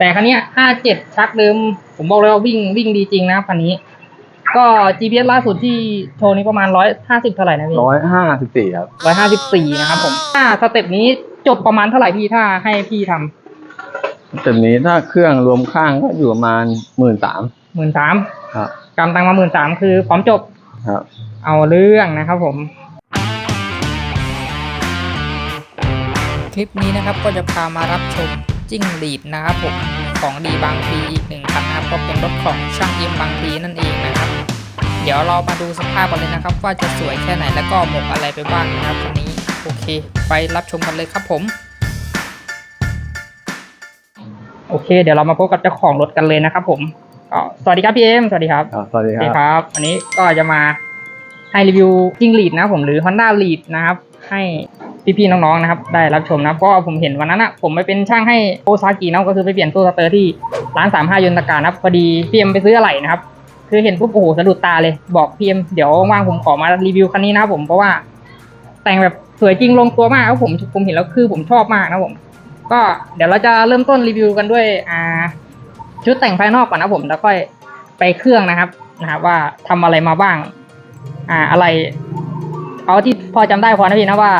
แต่คันเนี้ห้าเจ็ดชักเดิม ผมบอกเลยว่าวิ่งวิ่งดีจริงนะครับคันนี้ ก็ GPS ล่าสุดที่โชว์นี้ประมาณร้อยห้าสิบเท่าไหร่นะพี่ร้อยห้าสิบสี่ครับร้อยห้าสิบสี่นะครับผมถ้าสเต็ปนี้จบประมาณเท่าไหร่พี่ถ้าให้พี่ทำแต่นี้ถ้าเครื่องรวมข้างก็อยู่ประมาณหมื่นสามหมื่นสามครับกำตังมาหมื่นสามคือพร้อมจบ ครับ เอาเรื่องนะครับผม คลิปนี้นะครับก็จะพามารับชม จิ้งหรีดนะครับผมของดีบางพลีอีกหนึ่งคันนะครับก็เป็นรถของช่างเอ็มบางพลีนั่นเองนะครับ เดี๋ยวเรามาดูสภาพกันเลยนะครับ ว่าจะสวยแค่ไหนแล้วก็หมกอะไรไปบ้างนะครับคันนี้โอเค ไปรับชมกันเลยครับผมโอเค เดี๋ยวเรามาพบกับเจ้าของรถกันเลยนะครับผมก็สวัสดีครับพี่เอ็มสวัสดีครับครับสวัสดีโอคเครับครับวันนี้ก็จะมาให้รีวิวจิ้งหรีดนะครับผมหรือ Honda Lead นะครับ ให้ พี่ๆน้องๆนะครับได้รับชมนะเพราะว่าผมเห็นวันนั้นอะผมไปเป็นช่างให้โอซากินะก็คือไปเปลี่ยนตู้สเตอร์ที่ร้านสามห้ายนตการนะครับพอดีพี่เอ็มไปซื้ออะไหล่นะครับคือเห็นปุ๊บโอ้โหสะดุดตาเลยบอกพี่เอ็มเดี๋ยวว่างๆผมขอมารีวิวคันนี้นะผมเพราะว่า แต่งแบบสวยจริงลงตัวมากครับผมผมเห็นแล้วคือผมชอบมากนะผม ก็เดี๋ยวเราจะเริ่มต้นรีวิวกันด้วยอ่าชุดแต่งภายนอกก่อนนะผมแล้วค่อยไปเครื่องนะครับนะครับ ว่าทำอะไรมาบ้าง อ่าอะไร เอาที่พอจำได้พอนะพี่นะว่า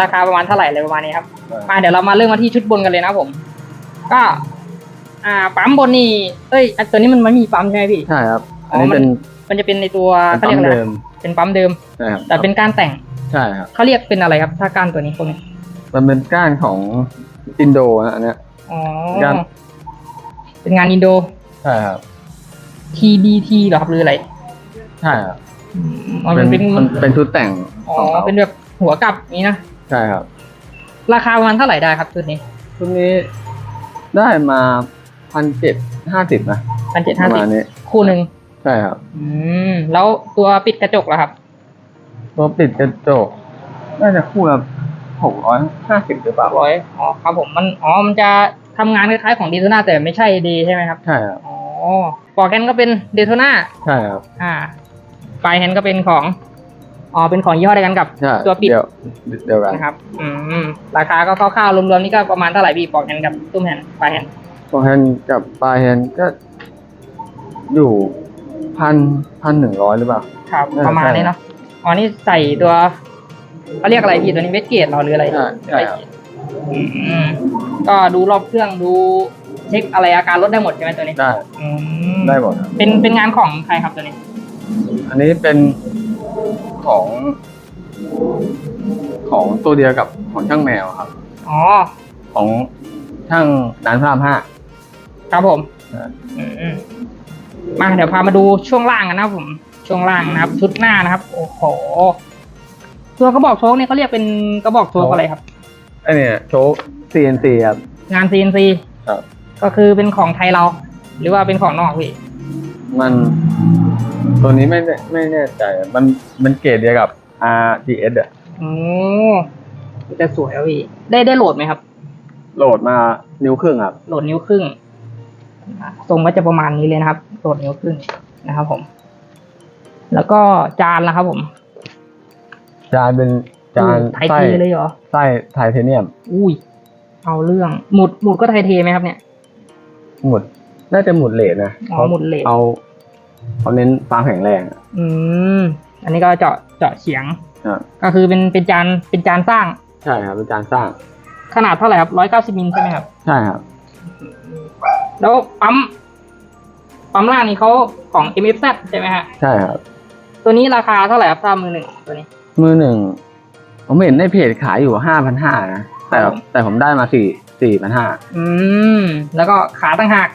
ราคาประมาณเท่าไหร่อะไรประมาณนี้ครับ มาเดี๋ยวเรามาเริ่มมาที่ชุดบนกันเลยนะผม ก็ อ่าปั๊มบนนี่เอ้ยอันตัวนี้มันไม่มีปั๊มใช่ไหมพี่ ใช่ครับอ๋อัอนนี้มันเป็นมันจะเป็นในตัวเป็นเขาปั๊เรียกอะไรมเดิมเป็นปั๊มเดิม ใช่ครับแต่เป็นการแต่งใช่ครับ เขาเรียกเป็นอะไรครับ ถ้าก้านตัวนี้พวกนี้มันเป็นก้านของอินโดนะอันเนี้ย อ๋อก้านเป็นงานอินโด ใช่ครับ TBT เหรอครับหรืออะไร ใช่ครับ อืมอ๋อมันเป็นมันเป็นชุดแต่งอ๋อของเขาเป็นแบบหัวกลับนี้นะใช่ครับ ราคาประมาณเท่าไหร่ได้ครับชุดนี้ชุดนี้ได้มาพันเจ็ดห้าสิบนะพันเจ็ดปห้าระสิมาบณนี้คู่หนึ่งใช่ครับอืมแล้วตัวปิดกระจกล่ะครับ ตัวปิดกระจกน่าจะคู่ละหกร้อยห้าสิบหรือเปล่าร้อยอ๋อครับผมมันอ๋อมันจะทำงานคล้ายๆของเดโทนาแต่ไม่ใช่เดใช่ไหมครับใช่ครับอ๋อปอกแกนก็เป็นเดโทนาใช่ครับ อ่า ปลายแฮนด์ก็เป็นของอ๋อเป็นของยี่ห้อเดียวกันกับ ใช่ตัวปิดเดี๋ยวเดียวกันนะครับ อืมราคาก็คร่าวๆรวมๆนี่ก็ประมาณเท่าไหร่พี่ปอกแฮนด์กับตุ้มแฮนด์ปลายแฮนด์ตัวแฮนด์กับปลายแฮนด์ก็อยู่พันพันหนึ่งร้อยหรือเปล่า ครับ เออประมาณนี้เนาะอ๋อนี่ใส่ตัวเขาเรียกอะไรพี่ตัวนี้เวสเกตเราหรืออะไรใช่ใช่ครับ อืมก็ดูรอบเครื่องดูเช็คอะไรอาการรถได้หมดใช่ไหมตัวนี้ได้อืมได้หมดครับเป็นเป็นงานของใครครับตัวนี้ อันนี้เป็นของ ของตัวเดียวกับของช่างแมวครับ อ๋อ ของช่างนานพระรามห้า ครับผมใช่อืมมาเดี๋ยวพามาดูช่วงล่างกันนะครับผม ช่วงล่างนะครับ ชุดหน้านะครับ โอ้โห ตัวกระบอกโชคเนี่ยเขาเรียกเป็นกระบอกโชคอะไรครับไอเนี่ยโชค CNC ครับ งาน CNC ครับ ก็คือเป็นของไทยเรา หรือว่าเป็นของนอกพี่ มัน ตัวนี้ไม่แน่ไม่แน่ใจมันมันเกรดเดียวกับ RGS อะโอ้จะสวยอะพี่ ได้ได้โหลดไหมครับ โหลดมานิ้วครึ่งครับ โหลดนิ้วครึ่งอ่าทรงก็จะประมาณนี้เลยนะครับ โหลดนิ้วครึ่งนะครับผม แล้วก็จานละครับผมจานเป็นจานไทยไส้เทเลยเหรอ ไส้ไทเทเนียม อุ้ย เอาเรื่อง หมุดหมุดก็ไทยเทไหมครับเนี่ย หมุด น่าจะหมุดเลทนะอ๋อหมุดเลท เอา เขาเน้นความแข็งแรงอะ อืม อันนี้ก็เจาะเจาะเฉียง อะก็คือเป็นเป็นจานเป็นจานสร้างใช่ครับเป็นจานสร้างขนาดเท่าไหร่ครับร้อยเก้าสิบมิลใช่ไหมครับ ใช่ครับ แล้วปั๊มปั๊มล่างนี่เขาของ MFZ ใช่ไหมฮะ ใช่ครับ ตัวนี้ราคาเท่าไหร่ครับถ้ามือหนึ่งตัวนี้ มือหนึ่ง ผมเห็นในเพจขายอยู่ห้าพันห้านะ แต่ครับแต่ผมได้มาสี่สี่พันห้าอืม แล้วก็ขาต่างหาก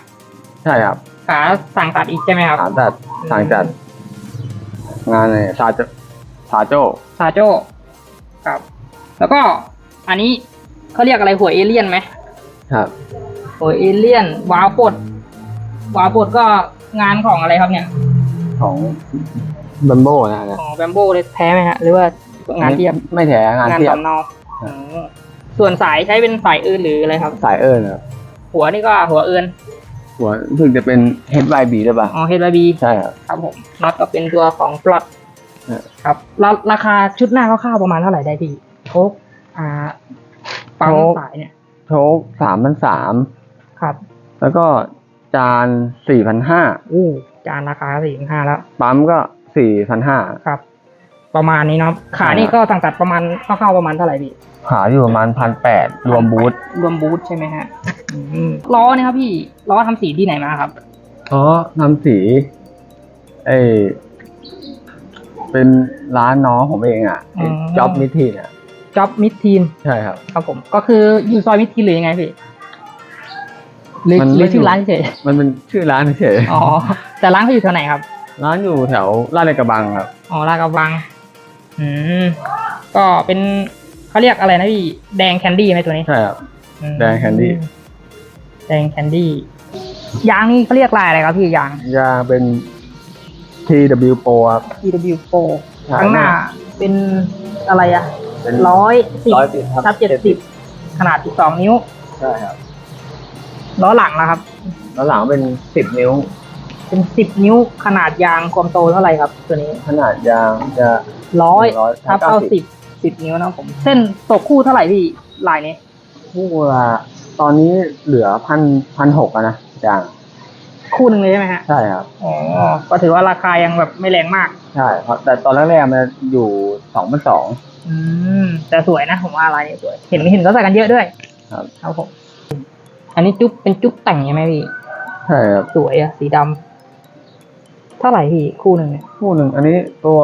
ใช่ครับ ขาสั่งตัดอีกใช่ไหมครับถามจัดทางจัด งานในซาโจซาโจซาโจครับ แล้วก็อันนี้เขาเรียกอะไรหัวเอเลี่ยนไหมครับหัวเอเลี่ยนวาล์วปลดวาล์วปลดก็งานของอะไรครับเนี่ย ของบัมโบนะนะของแบมโบเลยแท้ไหมฮะ หรือว่างานเทียบไม่แท้งานงานเทียบสำเนาอืมส่วนสายใช้เป็นสายอื่นหรืออะไรครับ สายเอิญครับหัวนี่ก็หัวเอิน หัวรู้สึกจะเป็น HYB ได้ป่ะอ๋อเฮดบีใช่ครับ ครับผมน็อตก็เป็นตัวของปลอตเออครับแล้วราคาชุดหน้าคร่าวๆประมาณเท่าไหร่ได้พี่โชคอ่าปั๊มสายเนี่ยโชคสามพันสามครับ แล้วก็จานสี่พันห้าอู้จานราคาสี่ห้าแล้ว ปั๊มก็สี่พันห้าครับ ประมาณนี้เนาะขาใช่นี่ครับก็สั่งตัดประมาณคร่าวๆประมาณเท่าไหร่พี่ขายอยู่ประมาณพันแปดรวมบูธรวมบูธใช่ไหมฮะอืมล้อเนี่ยครับพี่ล้อทำสีที่ไหนมาครับอ๋อทำสีไอเป็นร้านน้องผมเองอะอืมจ็อบมิทีเนี่ยจ็อบมิดทีนใช่ครับ ครับผมก็คืออยู่ซอยมิดทีนหรือยังไงพี่หรือมันไม่หรือชื่ออยู่ร้านเฉยมันเป็นชื่อร้านเฉยอ๋อแต่ร้านเขาอยู่แถวไหนครับๆร้านอยู่แถวลาดเลกระบังครับอ๋อลาดกระบัง อืมก็เป็นเขาเรียกอะไรนะพี่ แดงแคนดี้ไหมตัวนี้ใช่ครับ อืมแดงแคนดี้ แดงแคนดี้ยางนี่เขาเรียกลายอะไรครับพี่ยาง ยางเป็น TW Pro ครับ TW Pro ใช่ข้างหน้าเป็นอะไรอะเป็นร้อยสิบร้อยสิบครับทับเจ็ดสิบขนาดสิบสองนิ้ว ใช่ครับล้อหลังแล้วครับ แล้วหลังเป็นสิบนิ้ว เป็นสิบนิ้วขนาดยางความโตเท่าไหร่ครับ ตัวนี้ขนาดยางจะร้อย100ทับเข้าสิบสิบนิ้วนะครับผม เส้นตกคู่เท่าไหร่พี่ลายนี้คู่ละตอนนี้เหลือพันพันหกนะยางคู่หนึ่งเลยใช่ไหมฮะใช่ครับ อ๋อก็ถือว่าราคายังแบบไม่แรงมาก ใช่เพราะแต่ตอนแรกๆมันอยู่สองพันสอง อืมแต่สวยนะผมว่าลายนี้สวย เห็นเห็นเขาใส่กันเยอะด้วยครับ ครับผม อันนี้จุ๊บเป็นจุ๊บแต่งใช่ไหมพี่ ใช่ครับ สวยอะสีดำ เท่าไหร่พี่คู่หนึ่งเนี่ยคู่หนึ่งอันนี้ตัว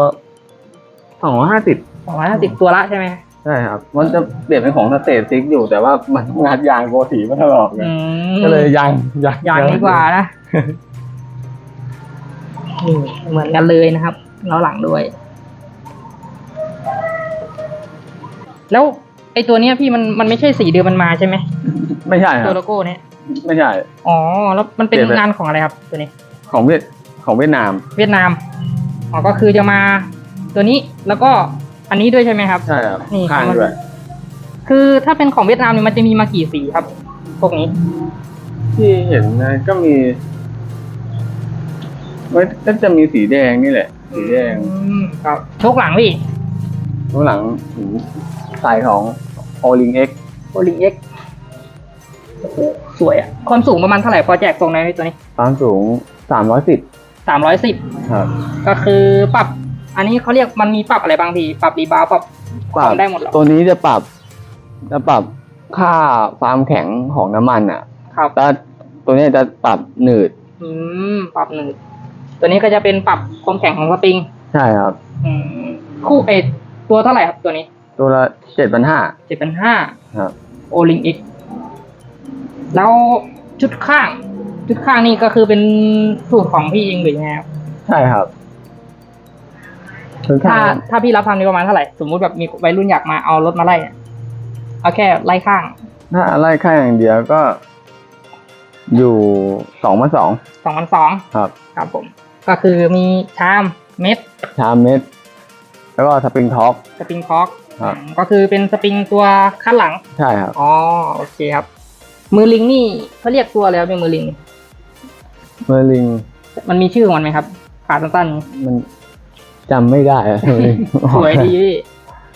สองร้อยห้าสิบสองร้อยห้าสิบตัวละใช่ไหมใช่ครับ มันจะเปลี่ยนเป็นของสเตทซิกอยู่แต่ว่ามันงานยางโกสีไม่ถลอกไงอืมก็เลยยางยางอย่างดีกว่านะนี่เหมือนกันเลยนะครับล้อหลังด้วย แล้วไอตัวเนี้ยพี่มันมันไม่ใช่สีเดิมมันมาใช่ไหมไม่ใช่คตัรัวบโลโก้เนี้ยไม่ใช่ อ๋อแล้วมันเป็นเปลี่ยนไปงานของอะไรครับตัวนี้ ของเวียด ของเวียดนาม เวียดนามอ๋อก็คือจะมาตัวนี้แล้วก็อันนี้ด้วยใช่ไหมครับ ใช่ครับนี่ข้างมันด้วย คือถ้าเป็นของเวียดนามเนี่ยมันจะมีมากี่สีครับ พวกนี้ ที่เห็นนะก็มีมันก็จะมีสีแดงนี่แหละ สีแดงอืมครับโชคหลังพี่ข้างหลังถึงสายของโอลิงเอ็กโอลิงเอ็กสวยอะความสูงประมาณเท่าไหร่พอแจกทรงได้ไหมตัวนี้ ความสูงสามร้อยสิบ สามร้อยสิบครับก็คือปรับ อันนี้เขาเรียกมันมีปรับอะไรบางทีปรับรีบาวด์ปรับปรับทำได้หมดเหรอตัวนี้จะปรับ จะปรับค่าความแข็งของน้ำมันอะครับแล้วตัวนี้จะปรับหนืด อืมปรับหนึ่งตัวนี้ก็จะเป็นปรับความแข็งของสปริง ใช่ครับ อืมคู่เอทตัวเท่าไหร่ครับตัวนี้ตัวละเจ็ดพันห้าเจ็ดพันห้าครับ โอลิงเอ็กแล้วชุดข้าง ชุดข้างนี่ก็คือเป็นสูตรของพี่เองหรือยังไงครับใช่ครับคือถ้าข้างถ้าพี่รับทำนี่ประมาณเท่าไหร่สมมุติแบบมีวัยรุ่นอยากมาเอารถมาไล่อะเอาแค่ไล่ข้างถ้าไล่ข้างอย่างเดียวก็ อยู่สองพันสองสองพันสองครับ ครับผม ก็คือมีชามเม็ดชามเม็ด แล้วก็สปริงท็อป สปริงคอกครับ ก็คือเป็นสปริงตัวข้างหลัง ใช่ครับ อ๋อโอเคครับ มือลิงนี่เขาเรียกตัวแล้วเป็นมือลิง เมอร์ลิง มันมีชื่อของมันไหมครับ ขาสั้นๆนี้มันจำไม่ได้อะเมอร์ลิงสวยดีพี่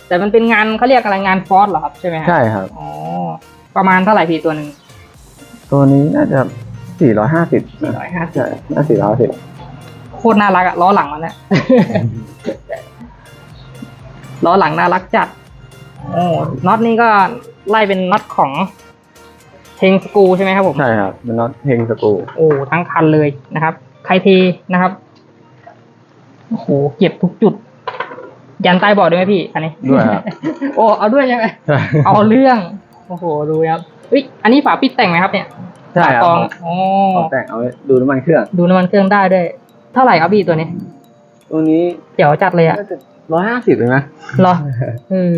แต่มันเป็นงานเขาเรียกอะไรงานฟอสเหรอครับใช่ไหมฮะใช่ครับ อ๋อประมาณเท่าไหร่พี่ตัวหนึ่งตัวนี้น่าจะสี่ร้อยห้าสิบสี่ร้อยห้าสิบใช่น่าสี่ร้อยสิบโคตรน่ารักอะล้อหลังมันเนี่ยล้อหลังน่ารักจัด โอ้น็อตนี่ก็ไล่เป็นน็อตของ เฮงสกูใช่ไหมครับผม ใช่ครับเป็นน็อตเฮงสกรูโอ้ทั้งคันเลยนะครับ ใครเทนะครับ โอ้โหเก็บทุกจุด ยันใต้เบาะด้วยไหมพี่ อันนี้ ด้วยครับ โอ้เอาด้วยใช่ไหมใช่ เอาเรื่อง โอ้โหดูครับเฮ้ยอันนี้ฝาปิดแต่งไหมครับเนี่ยใช่ครับ ฝากองอ๋อเขาแต่งเอาไว้ดูน้ำมันเครื่องดูน้ำมันเครื่องได้ด้วย เท่าไหร่ครับพี่ตัวนี้ตัวนี้เจ๋วจัดเลยอะน่าจะร้อยห้าสิบเลยนะ เหรอเออ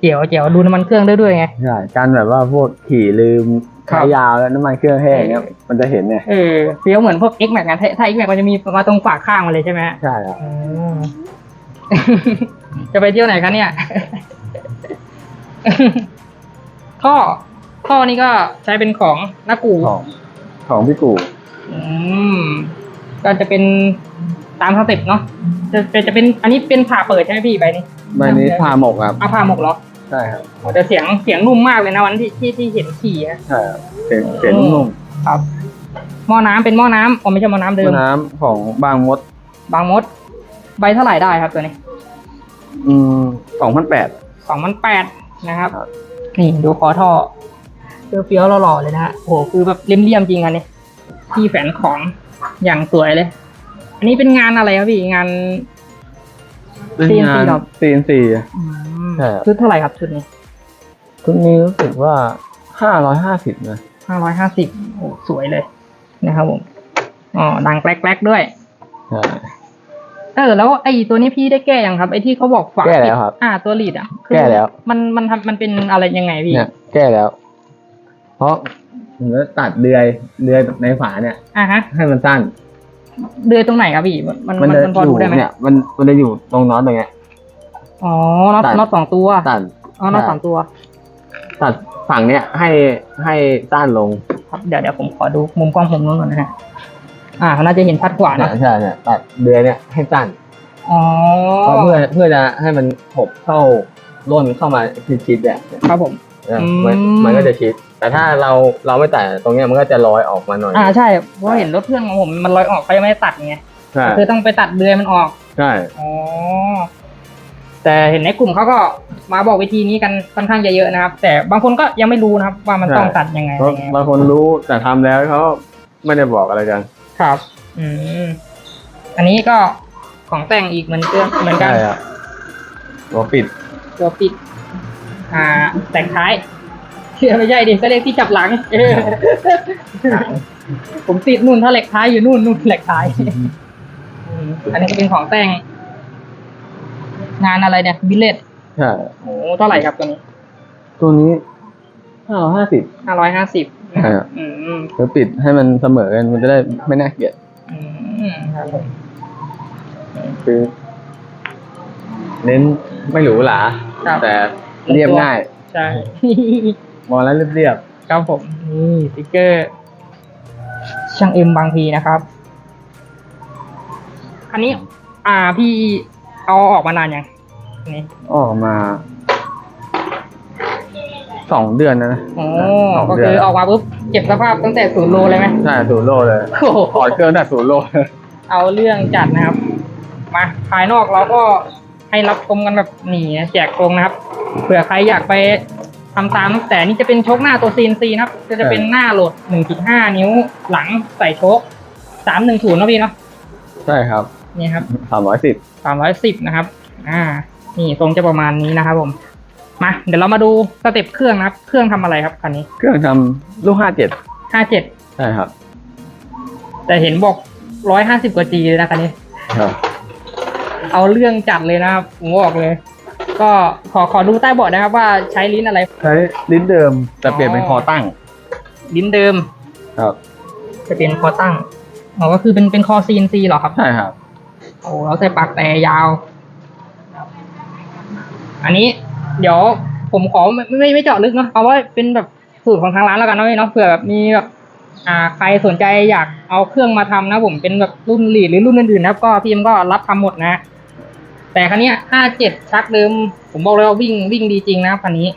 เจ๋วเจ๋วดูน้ำมันเครื่องได้ด้วยไง ใช่ การแบบว่าพวกขี่ลืม ครัขาบยาวแล้วน้ำมันเครื่องแห้งเนี้ยเออมันจะเห็นเนี่ยเออเฟี้ยวเหมือนพวก X Max นะถ้าถ้า X Max มันจะมีมาตรงฝาข้างมาเลยใช่ไหมฮะ ใช่ครับอืมจะไปเที่ยวไหนคะเนี่ย ท่อท่อนี้ก็ใช้เป็นของนากูของของพี่กูอืมก็จะเป็นตามสเต็ปเนาะจะจะจะเป็นอันนี้เป็นผ่าเปิดใช่ไหมพี่ใบนี้ ใบนี้พาหมกครับ เอาผ่าหมกเหรอ ใช่ครับโอ้แต่เสียงเสียงนุ่มมากเลยนะวันที่ที่ที่เห็นขี่อะใช่ครับเสียงเสียงนุ่มครับหม้อน้ำเป็นหม้อน้ำอ๋อไม่ใช่หม้อน้ำเดิม น้ำของบางมด บางมด ใบเท่าไหร่ได้ครับตัวนี้อืมสองพันแปด สองพันแปดนะครับ ครับ นี่ดูคอท่อเฟี้ยวๆหล่อๆเลยนะฮะโอ้โหคือแบบเลี่ยมๆจริงอันนี้ที่แฝนของอย่างสวยเลย อันนี้เป็นงานอะไรครับพี่งาน เป็นงาน CNC หรอ CNC อืม ใช่ครับ ชุดเท่าไหร่ครับชุดนี้ทุกนี้รู้สึกว่าห้าร้อยห้าสิบนะห้าร้อยห้าสิบโอ้สวยเลยนะครับผมอ๋อดังแกลกๆด้วย ใช่ เออแล้วไอ้ตัวนี้พี่ได้แก้ยังครับไอ้ที่เขาบอกฝาแก้แล้วครับอ่าตัวลีดอะคือแก้แล้ว มันมันทำมันเป็นอะไรยังไงพี่ เนี่ยแก้แล้ว เพราะผมจะตัดเดือยเดือยในฝาเนี่ย อ่าฮะ ให้มันสั้น เดือยตรงไหนครับพี่ มันมันมันมันจะมันพออดูยู่ได้ไหมเนี่ย มันมันจะอยู่ตรงน็อตตรงเนี้ย อ๋อน็อตตัด น็อตสองตัวตัด อ๋อน็อตใช่สองตัว ตัดฝั่งเนี้ยให้ให้สั้นลงครับเดี๋ยวเดี๋ยวผมขอดูมุมกล้องผมนู้นก่อนนะฮะอ่าน่าจะเห็นชัดกว่าเนี่นะยใช่เนี่ยตัดเดือยเนี่ยให้สั้นอ๋อเพราะเพื่อเพื่อจะให้มันหบเข้าร่นเข้ามาชิดๆเนี่ยครับผม เนี่ยอืมมันมันก็จะชิด แต่ถ้าเราเราไม่ตัดตรงเนี้ยมันก็จะลอยออกมาหน่อยอ่าใช่เพราะเห็นรถเพื่อนของผมมันลอยออกไปไม่ได้ตัดไงใช่คือต้องไปตัดเดือยมันออกใช่ อ๋อ แต่เห็นในกลุ่มเขาก็มาบอกวิธีนี้กันค่อนข้างจะเยอะนะครับ แต่บางคนก็ยังไม่รู้นะครับ ว่ามันต้องตัดยังไงเพอะไรราะเงี้ยบางคนรู้แต่ทำแล้วเขาไม่ได้บอกอะไรกัน ครับ อืมอันนี้ก็ของแต่งอีกเหมือนเดิมเหมือนกันใช่ครับหัวปิดตัวปิด อ่า แต่งท้ายเชื่อไม่ใช่ดิก็เรียกที่จับหลังเออผมติดนู่นถ้าเหล็กท้ายอยู่นู่นนู่นเหล็กท้าย อืมอันนี้ก็เป็นของแต่ง งานอะไรเนี่ยบิลเลตใช่โอ้เท่าไหร่ครับตัวนี้ตัวนี้ห้าร้อยห้าสิบห้าร้อยห้าสิบใช่ครับอืมหัวปิดให้มันเสมอกันมันจะได้ไม่น่าเกลียดอืมครับผมคือเน้นไม่หรูหราครับแต่เรียบง่าย ใช่มองแล้วเรียบครับผมนี่สติกเกอร์ ช่างเอ็มบางพีนะครับ อันนี้ อ่าพี่ เอาออกมานานยังอันนี้ๆออกมาสองเดือนนะนะโอ้สองก็เดือนคือออกมาปุ๊บเก็บสภาพตั้งแต่ศูนย์โลเลยไหมใช่ศูนย์โลเลยโอ้โหถอดเครื่องแต่ศูนย์โลเอาเรื่องจัดนะครับ มาภายนอกเราก็ให้รับชมกันแบบหนีแจกตรงนะครับเผื่อใครอยากไปทำตามนะแต่นี่จะเป็นโชคหน้าตัว CNC นะครับก็จะเป็นหน้าโหลด 1.5 นิ้วหลังใส่โชค310นะพี่เนาะใช่ครับ นี่ครับสามร้อยสิบ310นะครับ อ่า นี่ทรงจะประมาณนี้นะครับผม มา เดี๋ยวเรามาดูสเต็ปเครื่องนะครับ เครื่องทำอะไรครับคันนี้ เครื่องทำลูกห้าเจ็ด57ใช่ครับ แต่เห็นบอก150กว่า G เลยนะคันนี้ครับเอาเรื่องจัดเลยนะครับผมบอกเลย ก็ขอขอดูใต้เบาะนะครับว่าใช้ลิ้นอะไร ใช้ลิ้นเดิมแต่เปลี่ยนเป็นคอตั้ง ลิ้นเดิม ครับ จะเป็นคอตั้งอ๋อก็คือเป็นเป็นคอ CNC เหรอครับ ใช่ครับ โอ้แล้วใส่ปากแต่ยาว อันนี้ เดี๋ยวผมขอไม่ไม่ไม่เจาะลึกเนาะเอาว่าเป็นแบบสูตรของทางร้านแล้วกันเนาะพี่เนาะเผื่อแบบมีแบบอ่าใครสนใจอยากเอาเครื่องมาทำนะผมเป็นแบบรุ่นลีดหรือรุ่นอื่นๆนะครับ ก็พี่เอ็มก็รับทำหมดนะ แต่คันเนี้ย57ชักเดิม ผมบอกเลยว่าวิ่งวิ่งดีจริงนะครับคันนี้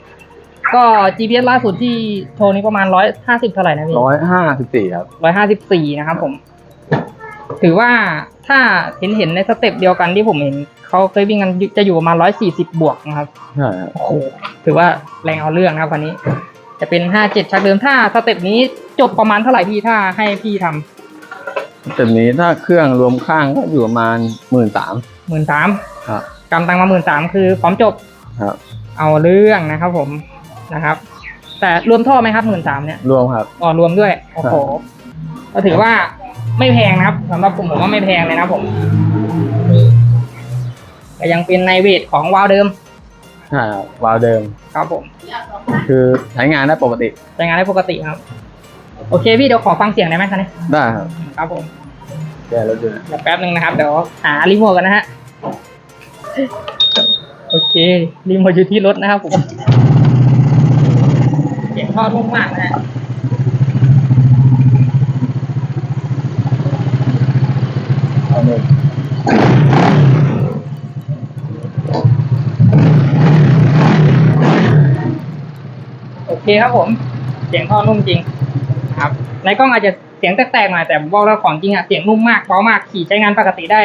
ก็ GPS ล่าสุดที่โชว์นี้ประมาณ150เท่าไหร่นะพี่ร้อยห้าสิบสี่ครับร้อยห้าสิบสี่นะครับผม ถือว่าถ้าเห็นเห็นในสเต็ปเดียวกันที่ผมเห็นเขาเคยวิ่งกันจะอยู่ประมาณร้อยสี่สิบบวกนะครับใช่ครับโอ้โหถือว่าแรงเอาเรื่องนะครับคันนี้ จะเป็นห้าเจ็ดชักเดิมถ้าสเต็ปนี้จบประมาณเท่าไหร่พี่ถ้าให้พี่ทำแบบนี้ถ้าเครื่องรวมข้างก็อยู่ประมาณหมื่นสามหมื่นสามครับกำตังมาหมื่นสามคือพร้อมจบครับ เอาเรื่องนะครับผมนะครับ แต่รวมท่อไหมครับหมื่นสามเนี่ยรวมครับอ๋อรวมด้วยโอ้โหก็ถือว่า ไม่แพงนะครับสำหรับผมผมว่าไม่แพงเลยนะครับผมนี่ก็ยังเป็นในเวทของวาล์วเดิมใช่ครับวาล์วเดิม ครับผม คือใช้งานได้ปกติ ใช้งานได้ปกติครับ โอเคพี่เดี๋ยวขอฟังเสียงได้ไหมคะเนี่ยได้ครับครับผมแกรถยนต์เดี๋ยวแป๊บหนึ่งนะครับเดี๋ยวหารีโมทกันนะฮะโอเครีโมทอยู่ที่รถนะครับผมเสียงทอดนุ่มมากนะฮะ เอาหนึ่ง โอ เคครับผม เสียงท่อนุ่มจริงครับ ในกล้องอาจจะเสียงแตกๆหน่อยแต่ผมบอกแล้วของจริงอะเสียงนุ่มมากเบามากขี่ใช้งานปกติได้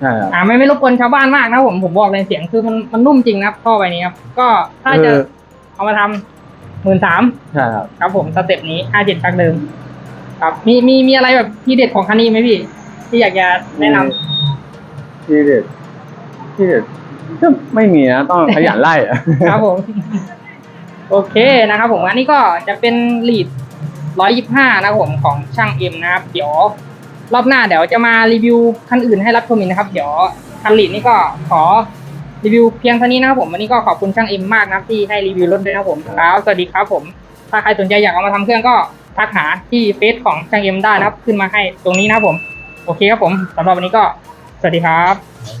ใช่ครับอ่าไม่ไม่รบกวนชาวบ้านมากนะผมผมบอกเลยเสียงคือมันมันนุ่มจริงนะครับท่อใบนี้ครับก็ถ้าจะคือเอามาทำหมื่นสามใช่ครับครับผมสเต็ปนี้ห้าเจ็ดชักเดิม ครับมีมีมีอะไรแบบที่เด็ดของคันนี้ไหมพี่ ที่อยากจะแนะนำที่เด็ดที่เด็ดก็ไม่มีนะต้องขยันไล่อะครับผม โอเคนะครับผมอันนี้ก็จะเป็นลีดร้อยยี่ห้านะครับผมของช่างเอ็มนะครับ เดี๋ยวรอบหน้าเดี๋ยวจะมารีวิวคันอื่นให้รับชมอีกนะครับ เดี๋ยวคันลีดนี่ก็ขอรีวิวเพียงเท่านี้นะครับผมวันนี้ก็ขอบคุณช่างเอ็มมากนะครับที่ให้รีวิวรถด้วยนะครับผมครับสวัสดีครับผมถ้าใครสนใจอยากเอามาทำเครื่องก็ทักหาที่เฟซของช่างเอ็มได้นะครับ ขึ้นมาให้ตรงนี้นะครับผม โอเคครับผมสำหรับวันนี้ก็สวัสดีครับ